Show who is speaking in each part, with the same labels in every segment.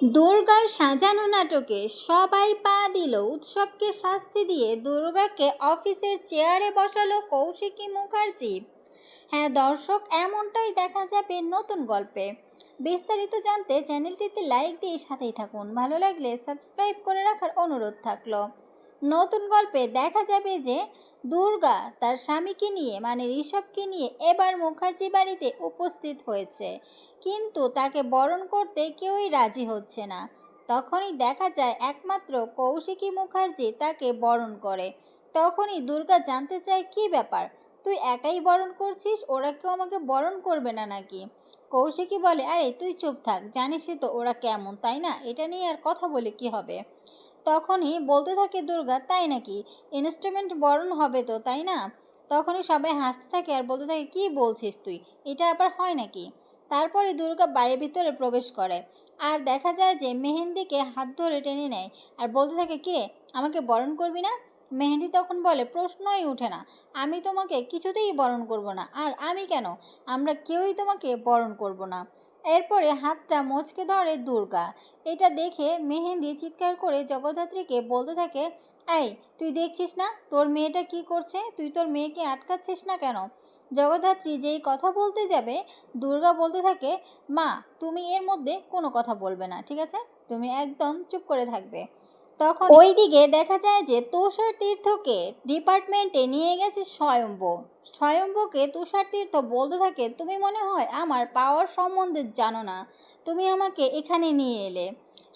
Speaker 1: দুর্গার সাজানো নাটকে সবাই পা দিল। উৎসবকে শাস্তি দিয়ে দুর্গাকে অফিসের চেয়ারে বসালো কৌশিকী মুখার্জি। হ্যাঁ দর্শক, এমনটাই দেখা যাবে নতুন গল্পে। বিস্তারিত জানতে চ্যানেলটিতে লাইক দিয়ে সাথেই থাকুন। ভালো লাগলে সাবস্ক্রাইব করে রাখার অনুরোধ থাকল। নতুন গল্পে দেখা যাবে যে দুর্গা তার স্বামীকে নিয়ে মানে ঋষভকে নিয়ে এবার মুখার্জি বাড়িতে উপস্থিত হয়েছে। কিন্তু তাকে বরণ করতে কেউই রাজি হচ্ছে না। তখনই দেখা যায় একমাত্র কৌশিকী মুখার্জি তাকে বরণ করে। তখনই দুর্গা জানতে চায়, কি ব্যাপার? তুই একাই বরণ করছিস? ওরা কেউ আমাকে বরণ করবে না নাকি? কৌশিকী বলে, আরে, তুই চুপ থাক। জানিসই তো ওরা কেমন, তাই না? এটা নিয়ে আর কথা বলে কি হবে? তখনই বলতে থাকে, দুর্গা, তাই নাকি? ইনস্ট্রুমেন্ট বরণ হবে তো, তাই না? তখনই সবাই হাসতে থাকে আর বলতে থাকে, কি বলছিস তুই? এটা আবার হয় নাকি? তারপরে দুর্গা বাড়ির ভিতরে প্রবেশ করে। আর দেখা যায় যে মেহেন্দিকে হাত ধরে টেনে নেয় আর বলতে থাকে কিরে আমাকে বরণ করবি না? মেহেন্দি তখন বলে, প্রশ্নই ওঠে না। আমি তোমাকে কিছুতেই বরণ করব না। আর আমি কেন? আমরা কেউই তোমাকে বরণ করব না। এরপরে হাতটা মোচকে ধরে দুর্গা। এটা দেখে মেহেন্দি চিৎকার করে জগদ্ধাত্রীকে বলতে থাকে, এই, তুই দেখছিস না? তোর মেয়েটা কি করছে? তুই তোর মেয়েকে আটকাচ্ছিস না কেন? জগদ্ধাত্রী যেই কথা বলতে যাবে, দুর্গা বলতে থাকে, মা, তুমি এর মধ্যে কোনো কথা বলবে না, ঠিক আছে? তুমি একদম চুপ করে থাকবে। তখন ওইদিকে দেখা যায় যে তুষার তীর্থকে ডিপার্টমেন্টে নিয়ে গেছে স্বয়ম্ভ। স্বয়ম্ভকে তুষার তীর্থ বলতে থাকে, তুমি মনে হয় আমার পাওয়ার সম্বন্ধে জানো না। তুমি আমাকে এখানে নিয়ে এলে।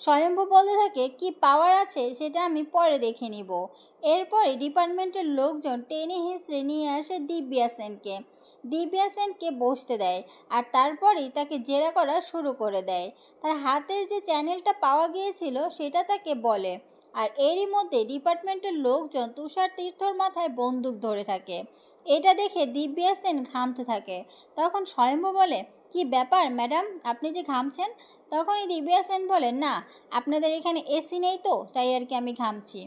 Speaker 1: স্বয়ম্ভ বলতে থাকে, কি পাওয়ার আছে সেটা আমি পরে দেখে নিব। এরপরে ডিপার্টমেন্টের লোকজন টেনে হিসড়ে নিয়ে আসে দিব্যা সেনকে। দিব্যা সেনকে বসতে দেয় আর তারপরেই তাকে জেরা করা শুরু করে দেয়। তার হাতের যে চ্যানেলটা পাওয়া গিয়েছিল সেটা তাকে বলে আর এরই মধ্যে ডিপার্টমেন্টের লোকজন তুষার তীর্থর মাথায় বন্দুক ধরে থাকে। এটা দেখে দিব্যা সেন ঘামতে থাকে। তখন স্বয়ম্ভ বলে, কি ব্যাপার, ম্যাডাম? আপনি যে ঘামছেন? তখনই দিব্যা সেন বলেন না, আপনাদের এখানে এসি নেই তো, তাই আর কি আমি ঘামছি।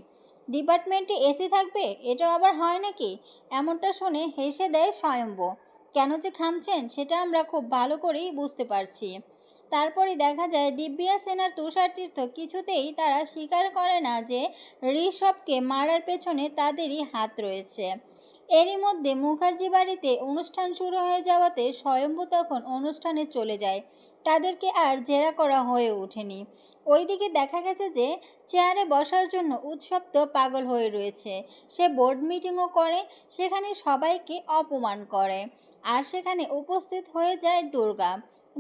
Speaker 1: ডিপার্টমেন্টে এসি থাকবে? এটাও আবার হয় নাকি? এমনটা শুনে হেসে দেয় স্বয়ম্ভ। কেন যে ঘামছেন, সেটা আমরা খুব ভালো করেই বুঝতে পারছি। তারপরে দেখা যায় দিব্যা সেন আর তুষার তীর্থ কিছুতেই তারা স্বীকার করে না যে ঋষভকে মারার পেছনে তাদেরই হাত রয়েছে। এরই মধ্যে মুখার্জি বাড়িতে অনুষ্ঠান শুরু হয়ে যাওয়াতে স্বয়ম্ভু তখন অনুষ্ঠানে চলে যায়। তাদেরকে আর জেরা করা হয়ে ওঠেনি। ওইদিকে দেখা গেছে যে চেয়ারে বসার জন্য উৎসব তো পাগল হয়ে রয়েছে। সে বোর্ড মিটিংও করে, সেখানে সবাইকে অপমান করে। আর সেখানে উপস্থিত হয়ে যায় দুর্গা।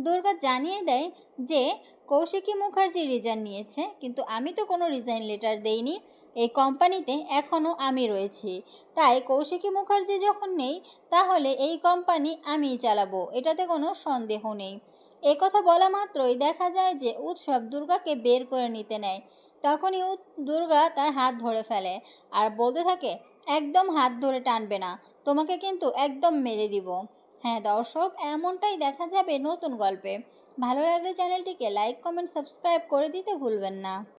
Speaker 1: দুর্গা জানিয়ে দেয় যে, কৌশিকী মুখার্জি রিজাইন নিয়েছে, কিন্তু আমি তো কোনো রিজাইন লেটার দেইনি। এই কোম্পানিতে এখনও আমি রয়েছি। তাই কৌশিকী মুখার্জি যখন নেই, তাহলে এই কোম্পানি আমিই চালাবো। এটাতে কোনো সন্দেহ নেই। এ কথা বলা মাত্রই দেখা যায় যে, উৎসব দুর্গাকে বের করে নিতে নেয়। তখনই দুর্গা তার হাত ধরে ফেলে আর বলতে থাকে, একদম হাত ধরে টানবে না। তোমাকে কিন্তু একদম মেরে দিব। হ্যাঁ দর্শক, এমনটাই দেখা যাবে নতুন গল্পে। ভালো লাগলে চ্যানেলটিকে লাইক কমেন্ট সাবস্ক্রাইব করে দিতে ভুলবেন না।